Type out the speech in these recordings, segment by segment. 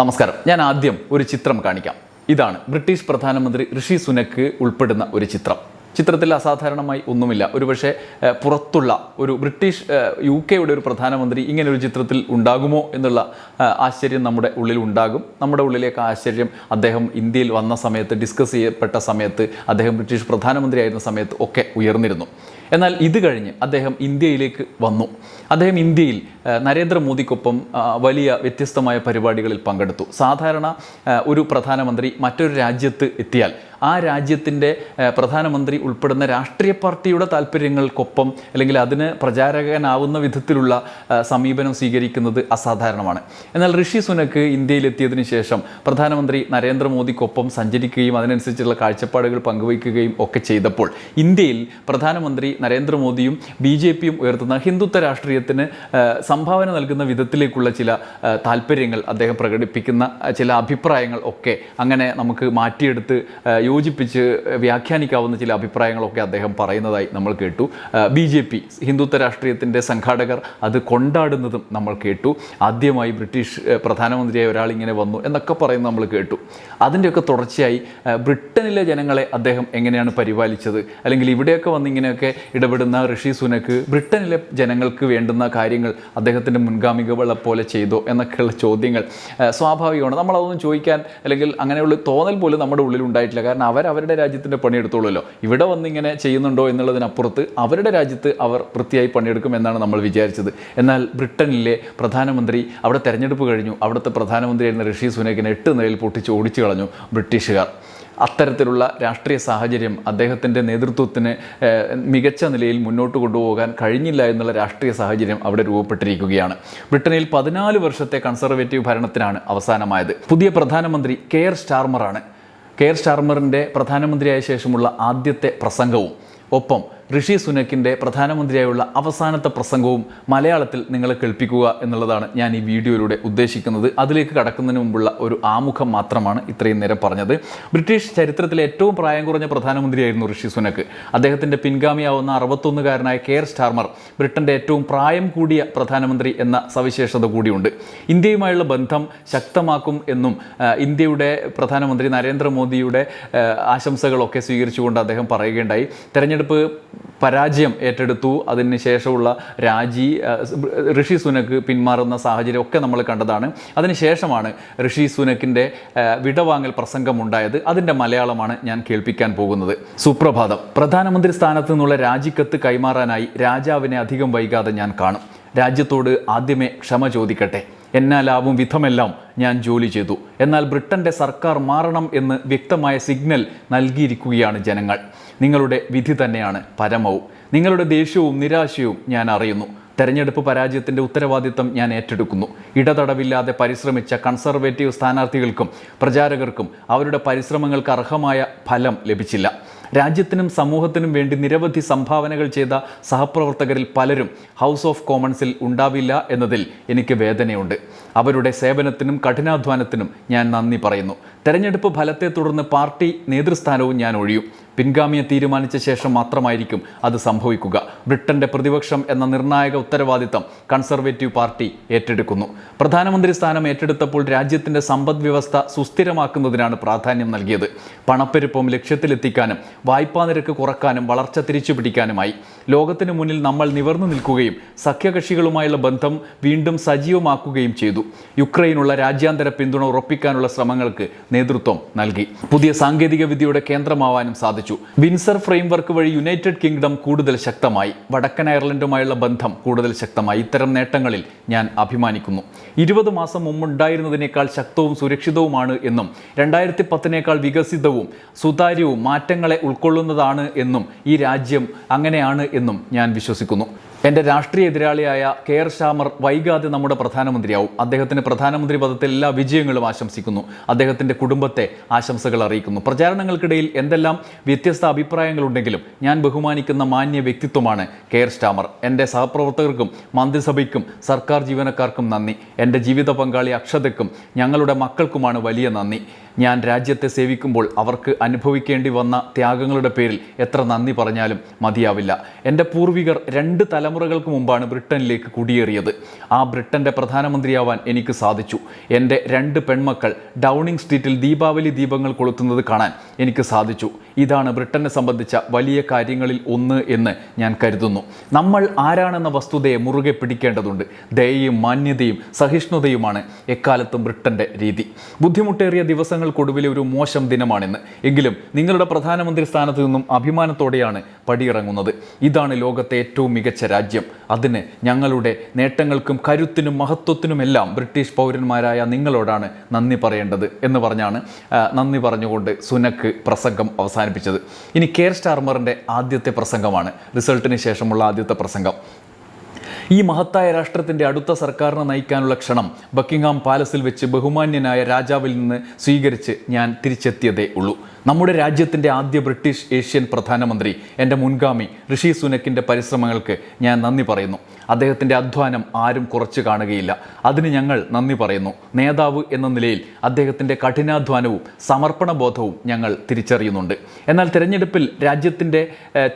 നമസ്കാരം. ഞാൻ ആദ്യം ഒരു ചിത്രം കാണിക്കാം. ഇതാണ് ബ്രിട്ടീഷ് പ്രധാനമന്ത്രി ഋഷി സുനക്ക് ഉൾപ്പെടുന്ന ഒരു ചിത്രം. ചിത്രത്തിൽ അസാധാരണമായി ഒന്നുമില്ല. ഒരുപക്ഷെ പുറത്തുള്ള ഒരു ബ്രിട്ടീഷ് യു കെയുടെ ഒരു പ്രധാനമന്ത്രി ഇങ്ങനെ ഒരു ചിത്രത്തിൽ ഉണ്ടാകുമോ എന്നുള്ള ആശ്ചര്യം നമ്മുടെ ഉള്ളിൽ ഉണ്ടാകും. നമ്മുടെ ഉള്ളിലേക്ക് ആശ്ചര്യം അദ്ദേഹം ഇന്ത്യയിൽ വന്ന സമയത്ത് ഡിസ്കസ് ചെയ്യപ്പെട്ട സമയത്ത് അദ്ദേഹം ബ്രിട്ടീഷ് പ്രധാനമന്ത്രിയായിരുന്ന സമയത്ത് ഒക്കെ ഉയർന്നിരുന്നു. എന്നാൽ ഇത് കഴിഞ്ഞ് അദ്ദേഹം ഇന്ത്യയിലേക്ക് വന്നു. അദ്ദേഹം ഇന്ത്യയിൽ നരേന്ദ്രമോദിക്കൊപ്പം വലിയ വ്യത്യസ്തമായ പരിപാടികളിൽ പങ്കെടുത്തു. സാധാരണ ഒരു പ്രധാനമന്ത്രി മറ്റൊരു രാജ്യത്ത് എത്തിയാൽ ആ രാജ്യത്തിന്റെ പ്രധാനമന്ത്രി ഉൾപ്പെടുന്ന രാഷ്ട്രീയ പാർട്ടിയുടെ താല്പര്യങ്ങൾക്കൊപ്പം അല്ലെങ്കിൽ അതിന് പ്രചാരകനാവുന്ന വിധത്തിലുള്ള സമീപനം സ്വീകരിക്കുന്നത് അസാധാരണമാണ്. എന്നാൽ ഋഷി സുനക്ക് ഇന്ത്യയിലെത്തിയതിനു ശേഷം പ്രധാനമന്ത്രി നരേന്ദ്രമോദിക്കൊപ്പം സഞ്ചരിക്കുകയും അതിനനുസരിച്ചുള്ള കാഴ്ചപ്പാടുകൾ പങ്കുവയ്ക്കുകയും ഒക്കെ ചെയ്തപ്പോൾ ഇന്ത്യയിൽ പ്രധാനമന്ത്രി നരേന്ദ്രമോദിയും ബി ജെ പിയും ഉയർത്തുന്ന ഹിന്ദുത്വ രാഷ്ട്രീയത്തിന് സംഭാവന നൽകുന്ന വിധത്തിലേക്കുള്ള ചില താല്പര്യങ്ങൾ അദ്ദേഹം പ്രകടിപ്പിക്കുന്ന ചില അഭിപ്രായങ്ങൾ ഒക്കെ അങ്ങനെ നമുക്ക് മാറ്റിയെടുത്ത് യോജിപ്പിച്ച് വ്യാഖ്യാനിക്കാവുന്ന ചില അഭിപ്രായങ്ങളൊക്കെ അദ്ദേഹം പറയുന്നതായി നമ്മൾ കേട്ടു. ബി ജെ പി ഹിന്ദുത്വ രാഷ്ട്രീയത്തിന്റെ സംഘാടകർ അത് കൊണ്ടാടുന്നതും നമ്മൾ കേട്ടു. ആദ്യമായി ബ്രിട്ടീഷ് പ്രധാനമന്ത്രിയായ ഒരാൾ ഇങ്ങനെ വന്നു എന്നൊക്കെ പറയുന്നത് നമ്മൾ കേട്ടു. അതിന്റെയൊക്കെ തുടർച്ചയായി ബ്രിട്ടനിലെ ജനങ്ങളെ അദ്ദേഹം എങ്ങനെയാണ് പരിപാലിച്ചത്? അല്ലെങ്കിൽ ഇവിടെയൊക്കെ വന്ന് ഇങ്ങനെയൊക്കെ ഇടപെടുന്ന ഋഷി സുനക്ക് ബ്രിട്ടനിലെ ജനങ്ങൾക്ക് വേണ്ടുന്ന കാര്യങ്ങൾ അദ്ദേഹത്തിന്റെ മുൻഗാമികളെ പോലെ ചെയ്തോ എന്നൊക്കെയുള്ള ചോദ്യങ്ങൾ സ്വാഭാവികമാണ്. നമ്മളതൊന്നും ചോദിക്കാൻ അല്ലെങ്കിൽ അങ്ങനെയുള്ള തോന്നൽ പോലും നമ്മുടെ ഉള്ളിൽ ഉണ്ടായിട്ടില്ല. കാരണം അവർ അവരുടെ രാജ്യത്തിന്റെ പണിയെടുത്തോളൂല്ലോ ഇവിടെ വന്നിങ്ങനെ ചെയ്യുന്നുണ്ടോ എന്നുള്ളതിനപ്പുറത്ത് അവരുടെ രാജ്യത്ത് അവർ വൃത്തിയായി പണിയെടുക്കും എന്നാണ് നമ്മൾ വിചാരിച്ചത്. എന്നാൽ ബ്രിട്ടനിലെ പ്രധാനമന്ത്രി അവിടെ തെരഞ്ഞെടുപ്പ് കഴിഞ്ഞു. അവിടുത്തെ പ്രധാനമന്ത്രിയായിരുന്ന ഋഷി സുനക്കിനെ എട്ട് നിലയിൽ പൊട്ടിച്ച് ഓടിച്ചു കളഞ്ഞു ബ്രിട്ടീഷുകാർ. അത്തരത്തിലുള്ള രാഷ്ട്രീയ സാഹചര്യം അദ്ദേഹത്തിന്റെ നേതൃത്വത്തിന് മികച്ച നിലയിൽ മുന്നോട്ട് കൊണ്ടുപോകാൻ കഴിഞ്ഞില്ല എന്നുള്ള രാഷ്ട്രീയ സാഹചര്യം അവിടെ രൂപപ്പെട്ടിരിക്കുകയാണ്. ബ്രിട്ടനിൽ പതിനാല് വർഷത്തെ കൺസർവേറ്റീവ് ഭരണത്തിനാണ് അവസാനമായത്. പുതിയ പ്രധാനമന്ത്രി കെയർ സ്റ്റാർമറാണ്. കെയർ സ്റ്റാർമറിന്റെ പ്രധാനമന്ത്രിയായ ശേഷമുള്ള ആദ്യത്തെ പ്രസംഗവും. ഒപ്പം ഋഷി സുനക്കിന്റെ പ്രധാനമന്ത്രിയായുള്ള അവസാനത്തെ പ്രസംഗവും മലയാളത്തിൽ നിങ്ങളെ കേൾപ്പിക്കുക എന്നുള്ളതാണ് ഞാൻ ഈ വീഡിയോയിലൂടെ ഉദ്ദേശിക്കുന്നത്. അതിലേക്ക് കടക്കുന്നതിന് മുമ്പുള്ള ഒരു ആമുഖം മാത്രമാണ് ഇത്രയും നേരം പറഞ്ഞത്. ബ്രിട്ടീഷ് ചരിത്രത്തിലെ ഏറ്റവും പ്രായം കുറഞ്ഞ പ്രധാനമന്ത്രിയായിരുന്നു ഋഷി സുനക്ക്. അദ്ദേഹത്തിന്റെ പിൻഗാമിയാവുന്ന അറുപത്തൊന്നുകാരനായ കെയർ സ്റ്റാർമർ ബ്രിട്ടന്റെ ഏറ്റവും പ്രായം കൂടിയ പ്രധാനമന്ത്രി എന്ന സവിശേഷത കൂടിയുണ്ട്. ഇന്ത്യയുമായുള്ള ബന്ധം ശക്തമാക്കും എന്നും ഇന്ത്യയുടെ പ്രധാനമന്ത്രി നരേന്ദ്രമോദിയുടെ ആശംസകളൊക്കെ സ്വീകരിച്ചുകൊണ്ട് അദ്ദേഹം പറയുകയുണ്ടായി. തെരഞ്ഞെടുപ്പ് പരാജയം ഏറ്റെടുത്തു. അതിന് ശേഷമുള്ള രാജി ഋഷി സുനക്ക് പിന്മാറുന്ന സാഹചര്യം ഒക്കെ നമ്മൾ കണ്ടതാണ്. അതിനുശേഷമാണ് ഋഷി സുനക്കിന്റെ വിടവാങ്ങൽ പ്രസംഗമുണ്ടായത്. അതിന്റെ മലയാളമാണ് ഞാൻ കേൾപ്പിക്കാൻ പോകുന്നത്. സുപ്രഭാതം. പ്രധാനമന്ത്രി സ്ഥാനത്തു നിന്നുള്ള രാജിക്കത്ത് കൈമാറാനായി രാജാവിനെ അധികം വൈകാതെ ഞാൻ കാണും. രാജ്യത്തോട് ആദ്യമേ ക്ഷമ ചോദിക്കട്ടെ. എന്നാലാവും വിധമെല്ലാം ഞാൻ ജോലി ചെയ്തു. എന്നാൽ ബ്രിട്ടന്റെ സർക്കാർ മാറണം എന്ന് വ്യക്തമായ സിഗ്നൽ നൽകിയിരിക്കുകയാണ് ജനങ്ങൾ. നിങ്ങളുടെ വിധി തന്നെയാണ് പരമവും. നിങ്ങളുടെ ദേഷ്യവും നിരാശയും ഞാൻ അറിയുന്നു. തെരഞ്ഞെടുപ്പ് പരാജയത്തിന്റെ ഉത്തരവാദിത്തം ഞാൻ ഏറ്റെടുക്കുന്നു. ഇടതടവില്ലാതെ പരിശ്രമിച്ച കൺസർവേറ്റീവ് സ്ഥാനാർത്ഥികൾക്കും പ്രചാരകർക്കും അവരുടെ പരിശ്രമങ്ങൾക്ക് അർഹമായ ഫലം ലഭിച്ചില്ല. രാജ്യത്തിനും സമൂഹത്തിനും വേണ്ടി നിരവധി സംഭാവനകൾ ചെയ്ത സഹപ്രവർത്തകരിൽ പലരും ഹൗസ് ഓഫ് കോമൺസിൽ ഉണ്ടാവില്ല എന്നതിൽ എനിക്ക് വേദനയുണ്ട്. അവരുടെ സേവനത്തിനും കഠിനാധ്വാനത്തിനും ഞാൻ നന്ദി പറയുന്നു. തെരഞ്ഞെടുപ്പ് ഫലത്തെ തുടർന്ന് പാർട്ടി നേതൃസ്ഥാനവും ഞാൻ ഒഴിയും. പിൻഗാമിയെ തീരുമാനിച്ച ശേഷം മാത്രമായിരിക്കും അത് സംഭവിക്കുക. ബ്രിട്ടന്റെ പ്രതിപക്ഷം എന്ന നിർണായക ഉത്തരവാദിത്തം കൺസർവേറ്റീവ് പാർട്ടി ഏറ്റെടുക്കുന്നു. പ്രധാനമന്ത്രി സ്ഥാനം ഏറ്റെടുത്തപ്പോൾ രാജ്യത്തിന്റെ സമ്പദ് വ്യവസ്ഥ സുസ്ഥിരമാക്കുന്നതിനാണ് പ്രാധാന്യം നൽകിയത്. പണപ്പെരുപ്പം ലക്ഷ്യത്തിലെത്തിക്കാനും വായ്പാ നിരക്ക് കുറക്കാനും വളർച്ച തിരിച്ചുപിടിക്കാനുമായി. ലോകത്തിനു മുന്നിൽ നമ്മൾ നിവർന്നു നിൽക്കുകയും സഖ്യകക്ഷികളുമായുള്ള ബന്ധം വീണ്ടും സജീവമാക്കുകയും ചെയ്തു. യുക്രൈനുള്ള രാജ്യാന്തര പിന്തുണ ഉറപ്പിക്കാനുള്ള ശ്രമങ്ങൾക്ക് നേതൃത്വം നൽകി. പുതിയ സാങ്കേതിക വിദ്യയുടെ കേന്ദ്രമാവാനും സാധിച്ചു. വിൻസർ ഫ്രെയിംവർക്ക് വഴി യുണൈറ്റഡ് കിങ്ഡം കൂടുതൽ ശക്തമായി. വടക്കൻ അയർലൻഡുമായുള്ള ബന്ധം കൂടുതൽ ശക്തമായി. ഇത്തരം നേട്ടങ്ങളിൽ ഞാൻ അഭിമാനിക്കുന്നു. ഇരുപത് മാസം മുമ്പുണ്ടായിരുന്നതിനേക്കാൾ ശക്തവും സുരക്ഷിതവുമാണ് എന്നും രണ്ടായിരത്തി പത്തിനേക്കാൾ വികസിതവും സുതാര്യവും മാറ്റങ്ങളെ ഉൾക്കൊള്ളുന്നതാണ് എന്നും ഈ രാജ്യം അങ്ങനെയാണ് എന്നും ഞാൻ വിശ്വസിക്കുന്നു. എന്റെ രാഷ്ട്രീയ എതിരാളിയായ കെയർ ഷാമർ വൈകാതെ നമ്മുടെ പ്രധാനമന്ത്രിയാവും. അദ്ദേഹത്തിന് പ്രധാനമന്ത്രി പദത്തിൽ എല്ലാ വിജയങ്ങളും ആശംസിക്കുന്നു. അദ്ദേഹത്തിന്റെ കുടുംബത്തെ ആശംസകൾ അറിയിക്കുന്നു. പ്രചാരണങ്ങൾക്കിടയിൽ എന്തെല്ലാം വ്യത്യസ്ത അഭിപ്രായങ്ങളുണ്ടെങ്കിലും ഞാൻ ബഹുമാനിക്കുന്ന മാന്യ വ്യക്തിത്വമാണ് കെയർ സ്റ്റാമർ എന്റെ സഹപ്രവർത്തകർക്കും മന്ത്രിസഭയ്ക്കും സർക്കാർ ജീവനക്കാർക്കും നന്ദി. എന്റെ ജീവിത പങ്കാളി അക്ഷതയ്ക്കും ഞങ്ങളുടെ മക്കൾക്കുമാണ് വലിയ നന്ദി. ഞാൻ രാജ്യത്തെ സേവിക്കുമ്പോൾ അവർക്ക് അനുഭവിക്കേണ്ടി വന്ന ത്യാഗങ്ങളുടെ പേരിൽ എത്ര നന്ദി പറഞ്ഞാലും മതിയാവില്ല. എന്റെ പൂർവികർ രണ്ട് തലമുറ തലമുറകൾക്ക് മുമ്പാണ് ബ്രിട്ടനിലേക്ക് കുടിയേറിയത്. ആ ബ്രിട്ടന്റെ പ്രധാനമന്ത്രിയാവാൻ എനിക്ക് സാധിച്ചു. എന്റെ രണ്ട് പെൺമക്കൾ ഡൗണിംഗ് സ്ട്രീറ്റിൽ ദീപാവലി ദീപങ്ങൾ കൊളുത്തുന്നത് കാണാൻ എനിക്ക് സാധിച്ചു. ഇതാണ് ബ്രിട്ടനെ സംബന്ധിച്ച വലിയ കാര്യങ്ങളിൽ ഒന്ന് എന്ന് ഞാൻ കരുതുന്നു. നമ്മൾ ആരാണെന്ന വസ്തുതയെ മുറുകെ പിടിക്കേണ്ടതുണ്ട്. ദയയും മാന്യതയും സഹിഷ്ണുതയുമാണ് എക്കാലത്തും ബ്രിട്ടന്റെ രീതി. ബുദ്ധിമുട്ടേറിയ ദിവസങ്ങൾക്കൊടുവിലെ ഒരു മോശം ദിനമാണിന്ന്. എങ്കിലും നിങ്ങളുടെ പ്രധാനമന്ത്രി സ്ഥാനത്ത് നിന്നും അഭിമാനത്തോടെയാണ് പടിയിറങ്ങുന്നത്. ഇതാണ് ലോകത്തെ ഏറ്റവും മികച്ച രാജ്യം. അതിന് ഞങ്ങളുടെ നേട്ടങ്ങൾക്കും കരുത്തിനും മഹത്വത്തിനുമെല്ലാം ബ്രിട്ടീഷ് പൗരന്മാരായ നിങ്ങളോടാണ് നന്ദി പറയേണ്ടത് എന്ന് പറഞ്ഞാണ് നന്ദി പറഞ്ഞുകൊണ്ട് സുനക്ക് പ്രസംഗം അവസാനിപ്പിച്ചത്. ഇനി കെയർ സ്റ്റാർമറിന്റെ ആദ്യത്തെ പ്രസംഗമാണ്. റിസൾട്ടിന് ശേഷമുള്ള ആദ്യത്തെ പ്രസംഗം. ഈ മഹത്തായ രാഷ്ട്രത്തിന്റെ അടുത്ത സർക്കാരിനെ നയിക്കാനുള്ള ക്ഷണം ബക്കിംഗ്ഹാം പാലസിൽ വെച്ച് ബഹുമാന്യനായ രാജാവിൽ നിന്ന് സ്വീകരിച്ച് ഞാൻ തിരിച്ചെത്തിയതേ ഉള്ളൂ. നമ്മുടെ രാജ്യത്തിന്റെ ആദ്യ ബ്രിട്ടീഷ് ഏഷ്യൻ പ്രധാനമന്ത്രി എന്റെ മുൻഗാമി ഋഷി സുനക്കിന്റെ പരിശ്രമങ്ങൾക്ക് ഞാൻ നന്ദി പറയുന്നു. അദ്ദേഹത്തിന്റെ അധ്വാനം ആരും കുറച്ച് കാണുകയില്ല. അതിന് ഞങ്ങൾ നന്ദി പറയുന്നു. നേതാവ് എന്ന നിലയിൽ അദ്ദേഹത്തിന്റെ കഠിനാധ്വാനവും സമർപ്പണ ബോധവും ഞങ്ങൾ തിരിച്ചറിയുന്നുണ്ട്. എന്നാൽ തിരഞ്ഞെടുപ്പിൽ രാജ്യത്തിന്റെ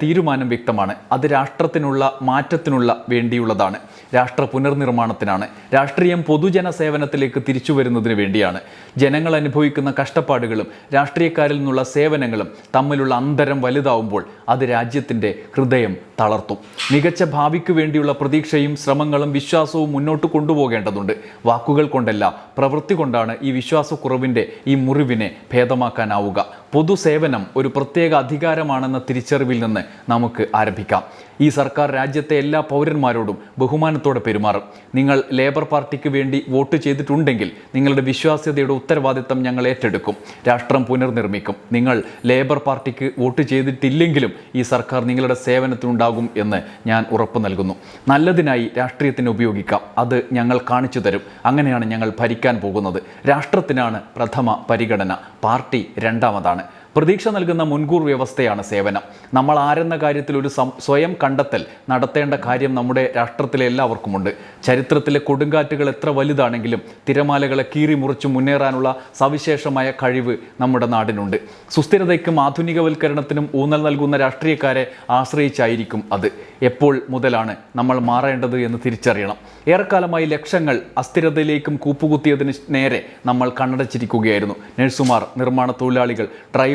തീരുമാനം വ്യക്തമാണ്. അത് രാഷ്ട്രത്തിനുള്ള മാറ്റത്തിനുള്ള വേണ്ടിയുള്ളതാണ്. രാഷ്ട്ര പുനർനിർമ്മാണത്തിനാണ്. രാഷ്ട്രീയം പൊതുജന സേവനത്തിലേക്ക് തിരിച്ചു വരുന്നതിന് വേണ്ടിയാണ്. ജനങ്ങൾ അനുഭവിക്കുന്ന കഷ്ടപ്പാടുകളും രാഷ്ട്രീയക്കാരിൽ നിന്നുള്ള സേവനങ്ങളും തമ്മിലുള്ള അന്തരം വലുതാവുമ്പോൾ അത് രാജ്യത്തിന്റെ ഹൃദയം തളർത്തും. മികച്ച ഭാവിക്ക് വേണ്ടിയുള്ള പ്രതീക്ഷയും ശ്രമങ്ങളും വിശ്വാസവും മുന്നോട്ട് കൊണ്ടുപോകേണ്ടതുണ്ട്. വാക്കുകൾ കൊണ്ടല്ല പ്രവൃത്തി കൊണ്ടാണ് ഈ വിശ്വാസക്കുറവിന്റെ ഈ മുറിവിനെ ഭേദമാക്കാനാവുക. പൊതുസേവനം ഒരു പ്രത്യേക അധികാരമാണെന്ന തിരിച്ചറിവിൽ നിന്ന് നമുക്ക് ആരംഭിക്കാം. ഈ സർക്കാർ രാജ്യത്തെ എല്ലാ പൗരന്മാരോടും ബഹുമാനത്തോടെ പെരുമാറും. നിങ്ങൾ ലേബർ പാർട്ടിക്ക് വേണ്ടി വോട്ട് ചെയ്തിട്ടുണ്ടെങ്കിൽ നിങ്ങളുടെ വിശ്വാസ്യതയുടെ ഉത്തരവാദിത്തം ഞങ്ങൾ ഏറ്റെടുക്കും. രാഷ്ട്രം പുനർനിർമ്മിക്കും. നിങ്ങൾ ലേബർ പാർട്ടിക്ക് വോട്ട് ചെയ്തിട്ടില്ലെങ്കിലും ഈ സർക്കാർ നിങ്ങളുടെ സേവനത്തിനുണ്ടാകും എന്ന് ഞാൻ ഉറപ്പ് നൽകുന്നു. നല്ലതിനായി രാഷ്ട്രീയത്തിന് ഉപയോഗിക്കാം. അത് ഞങ്ങൾ കാണിച്ചു തരും. അങ്ങനെയാണ് ഞങ്ങൾ ഭരിക്കാൻ പോകുന്നത്. രാഷ്ട്രത്തിനാണ് പ്രഥമ പരിഗണന. പാർട്ടി രണ്ടാമതാണ്. പ്രതീക്ഷ നൽകുന്ന മുൻകൂർ വ്യവസ്ഥയാണ് സേവനം. നമ്മൾ ആരെന്ന കാര്യത്തിൽ ഒരു സ്വയം കണ്ടെത്തൽ നടത്തേണ്ട കാര്യം നമ്മുടെ രാഷ്ട്രത്തിലെ എല്ലാവർക്കുമുണ്ട്. ചരിത്രത്തിലെ കൊടുങ്കാറ്റുകൾ എത്ര വലുതാണെങ്കിലും തിരമാലകളെ കീറി മുറിച്ച് മുന്നേറാനുള്ള സവിശേഷമായ കഴിവ് നമ്മുടെ നാടിനുണ്ട്. സുസ്ഥിരതയ്ക്കും ആധുനികവൽക്കരണത്തിനും ഊന്നൽ നൽകുന്ന രാഷ്ട്രീയക്കാരെ ആശ്രയിച്ചായിരിക്കും അത്. എപ്പോൾ മുതലാണ് നമ്മൾ മാറേണ്ടത് എന്ന് തിരിച്ചറിയണം. ഏറെക്കാലമായി ലക്ഷങ്ങൾ അസ്ഥിരതയിലേക്കും കൂപ്പുകുത്തിയതിന് നേരെ നമ്മൾ കണ്ണടച്ചിരിക്കുകയായിരുന്നു. നഴ്സുമാർ നിർമ്മാണ തൊഴിലാളികൾ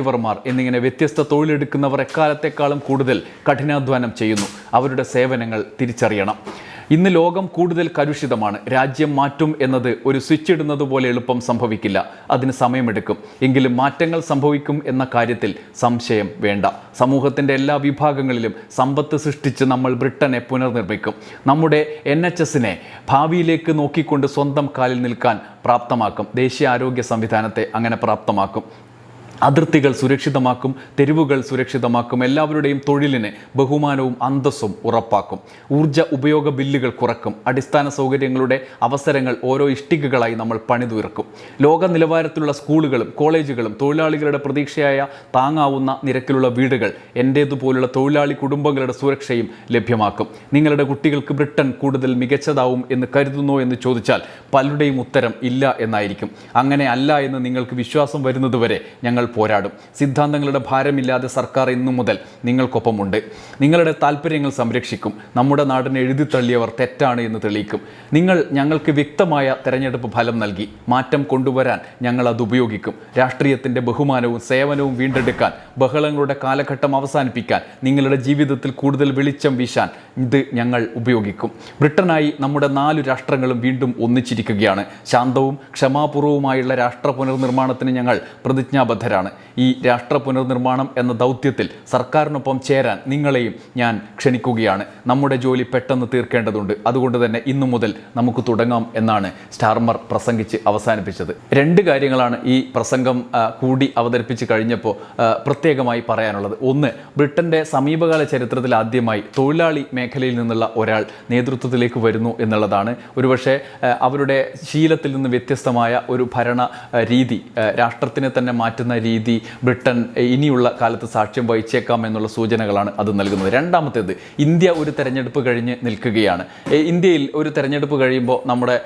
ഡ്രൈവർമാർ എന്നിങ്ങനെ വ്യത്യസ്ത തൊഴിലെടുക്കുന്നവർ എക്കാലത്തെക്കാളും കൂടുതൽ കഠിനാധ്വാനം ചെയ്യുന്നു. അവരുടെ സേവനങ്ങൾ തിരിച്ചറിയണം. ഇന്ന് ലോകം കൂടുതൽ കലുഷിതമാണ്. രാജ്യം മാറ്റും എന്നത് ഒരു സ്വിച്ച് ഇടുന്നത് പോലെ എളുപ്പം സംഭവിക്കില്ല. അതിന് സമയമെടുക്കും. എങ്കിലും മാറ്റങ്ങൾ സംഭവിക്കും എന്ന കാര്യത്തിൽ സംശയം വേണ്ട. സമൂഹത്തിന്റെ എല്ലാ വിഭാഗങ്ങളിലും സമ്പത്ത് സൃഷ്ടിച്ച് നമ്മൾ ബ്രിട്ടനെ പുനർനിർമ്മിക്കും. നമ്മുടെ എൻ എച്ച് എസിനെ ഭാവിയിലേക്ക് നോക്കിക്കൊണ്ട് സ്വന്തം കാലിൽ നിൽക്കാൻ പ്രാപ്തമാക്കും. ദേശീയ ആരോഗ്യ സംവിധാനത്തെ അങ്ങനെ പ്രാപ്തമാക്കും. അതിർത്തികൾ സുരക്ഷിതമാക്കും തെരുവുകൾ സുരക്ഷിതമാക്കും എല്ലാവരുടെയും തൊഴിലിന് ബഹുമാനവും അന്തസ്സും ഉറപ്പാക്കും. ഊർജ ഉപയോഗ ബില്ലുകൾ കുറക്കും. അടിസ്ഥാന സൗകര്യങ്ങളുടെ അവസരങ്ങൾ ഓരോ ഇഷ്ടികകളായി നമ്മൾ പണിതുയർക്കും. ലോക നിലവാരത്തിലുള്ള സ്കൂളുകളും കോളേജുകളും തൊഴിലാളികളുടെ പ്രതീക്ഷയായ താങ്ങാവുന്ന നിരക്കിലുള്ള വീടുകൾ എന്റേതുപോലുള്ള തൊഴിലാളി കുടുംബങ്ങളുടെ സുരക്ഷയും ലഭ്യമാക്കും. നിങ്ങളുടെ കുട്ടികൾക്ക് ബ്രിട്ടൻ കൂടുതൽ മികച്ചതാവും എന്ന് കരുതുന്നോ എന്ന് ചോദിച്ചാൽ പലരുടെയും ഉത്തരം ഇല്ല എന്നായിരിക്കും. അങ്ങനെ അല്ല എന്ന് നിങ്ങൾക്ക് വിശ്വാസം വരുന്നതുവരെ ഞങ്ങൾ പോരാടും. സിദ്ധാന്തങ്ങളുടെ ഭാരമില്ലാതെ സർക്കാർ ഇന്നു മുതൽ നിങ്ങൾക്കൊപ്പമുണ്ട്. നിങ്ങളുടെ താല്പര്യങ്ങൾ സംരക്ഷിക്കും. നമ്മുടെ നാടിനെ എഴുതിത്തള്ളിയവർ തെറ്റാണ് എന്ന് തെളിയിക്കും. നിങ്ങൾ ഞങ്ങൾക്ക് വ്യക്തമായ തെരഞ്ഞെടുപ്പ് ഫലം നൽകി മാറ്റം കൊണ്ടുവരാൻ ഞങ്ങൾ അത് ഉപയോഗിക്കും. രാഷ്ട്രീയത്തിന്റെ ബഹുമാനവും സേവനവും വീണ്ടെടുക്കാൻ ബഹളങ്ങളുടെ കാലഘട്ടം അവസാനിപ്പിക്കാൻ നിങ്ങളുടെ ജീവിതത്തിൽ കൂടുതൽ വെളിച്ചം വീശാൻ ഇത് ഞങ്ങൾ ഉപയോഗിക്കും. ബ്രിട്ടനായി നമ്മുടെ നാലു രാഷ്ട്രങ്ങളും വീണ്ടും ഒന്നിച്ചിരിക്കുകയാണ്. ശാന്തവും ക്ഷമാപൂർവവുമായുള്ള രാഷ്ട്ര പുനർനിർമ്മാണത്തിന് ഞങ്ങൾ പ്രതിജ്ഞാബദ്ധരാണ്. ഈ രാഷ്ട്ര പുനർനിർമ്മാണം എന്ന ദൗത്യത്തിൽ സർക്കാരിനൊപ്പം ചേരാൻ നിങ്ങളെയും ഞാൻ ക്ഷണിക്കുകയാണ്. നമ്മുടെ ജോലി പെട്ടെന്ന് തീർക്കേണ്ടതുണ്ട്. അതുകൊണ്ട് തന്നെ ഇന്നു മുതൽ നമുക്ക് തുടങ്ങാം എന്നാണ് സ്റ്റാർമർ പ്രസംഗിച്ച് അവസാനിപ്പിച്ചത്. രണ്ട് കാര്യങ്ങളാണ് ഈ പ്രസംഗം കൂടി അവതരിപ്പിച്ച് കഴിഞ്ഞപ്പോൾ പ്രത്യേകമായി പറയാനുള്ളത്. ഒന്ന് ബ്രിട്ടന്റെ സമീപകാല ചരിത്രത്തിൽ ആദ്യമായി തൊഴിലാളി മേഖലയിൽ നിന്നുള്ള ഒരാൾ നേതൃത്വത്തിലേക്ക് വരുന്നു എന്നുള്ളതാണ്. ഒരുപക്ഷെ അവരുടെ ശീലത്തിൽ നിന്ന് വ്യത്യസ്തമായ ഒരു ഭരണ രീതി രാഷ്ട്രത്തിനെ തന്നെ മാറ്റുന്ന രീതി ബ്രിട്ടൻ ഇനിയുള്ള കാലത്ത് സാക്ഷ്യം വഹിച്ചേക്കാം എന്നുള്ള സൂചനകളാണ് അത് നൽകുന്നത്. രണ്ടാമത്തേത് ഇന്ത്യ ഒരു തെരഞ്ഞെടുപ്പ് കഴിഞ്ഞ് നിൽക്കുകയാണ്. ഇന്ത്യയിൽ ഒരു തെരഞ്ഞെടുപ്പ് കഴിയുമ്പോൾ നമ്മുടെ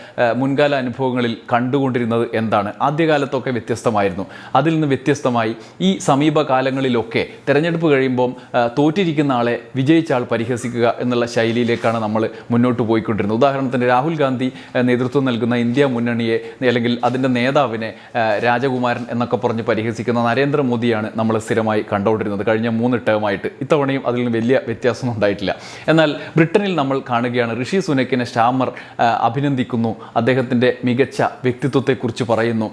മുൻകാല അനുഭവങ്ങളിൽ കണ്ടുകൊണ്ടിരുന്നത് എന്താണ്? ആദ്യകാലത്തൊക്കെ വ്യത്യസ്തമായിരുന്നു. അതിൽ നിന്ന് വ്യത്യസ്തമായി ഈ സമീപകാലങ്ങളിലൊക്കെ തെരഞ്ഞെടുപ്പ് കഴിയുമ്പോൾ തോറ്റിരിക്കുന്ന ആളെ വിജയിച്ച ആൾ പരിഹസിക്കുക എന്നുള്ള ശൈലിയിലേക്കാണ് നമ്മൾ മുന്നോട്ട് പോയിക്കൊണ്ടിരുന്നത്. ഉദാഹരണത്തിന് രാഹുൽ ഗാന്ധി നേതൃത്വം നൽകുന്ന ഇന്ത്യ മുന്നണിയെ അല്ലെങ്കിൽ അതിന്റെ നേതാവിനെ രാജകുമാരൻ എന്നൊക്കെ പറഞ്ഞ് പരിഹസിക്കുന്ന നരേന്ദ്രമോദിയാണ് നമ്മൾ സ്ഥിരമായി കണ്ടുകൊണ്ടിരുന്നത്. കഴിഞ്ഞ മൂന്ന് ടേമായിട്ട് ഇത്തവണയും അതിൽ വലിയ വ്യത്യാസമൊന്നും ഉണ്ടായിട്ടില്ല. എന്നാൽ ബ്രിട്ടനിൽ നമ്മൾ കാണുകയാണ് ഋഷി സുനക്കിനെ സ്റ്റാമർ അഭിനന്ദിക്കുന്നു. അദ്ദേഹത്തിന്റെ മികച്ച വ്യക്തിത്വത്തെക്കുറിച്ച് പറയുന്നു.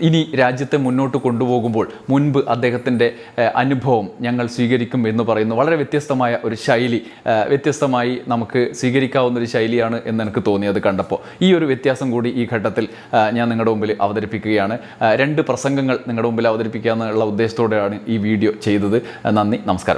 ഇനി രാജ്യത്തെ മുന്നോട്ട് കൊണ്ടുപോകുമ്പോൾ മുൻപ് അദ്ദേഹത്തിന്റെ അനുഭവം ഞങ്ങൾ സ്വീകരിക്കും എന്ന് പറയുന്നു. വളരെ വ്യത്യസ്തമായ ഒരു ശൈലി വ്യത്യസ്തമായി നമുക്ക് സ്വീകരിക്കാവുന്ന ഒരു ശൈലിയാണ് എന്ന് എനിക്ക് തോന്നിയത് കണ്ടപ്പോൾ. ഈ ഒരു വ്യത്യാസം കൂടി ഈ ഘട്ടത്തിൽ ഞാൻ നിങ്ങളുടെ മുമ്പിൽ അവതരിപ്പിക്കുകയാണ്. രണ്ട് പ്രസംഗങ്ങൾ നിങ്ങളുടെ മുമ്പിൽ അവതരിപ്പിക്കുക എന്നുള്ള ഉദ്ദേശത്തോടെയാണ് ഈ വീഡിയോ ചെയ്തത്. നന്ദി നമസ്കാരം.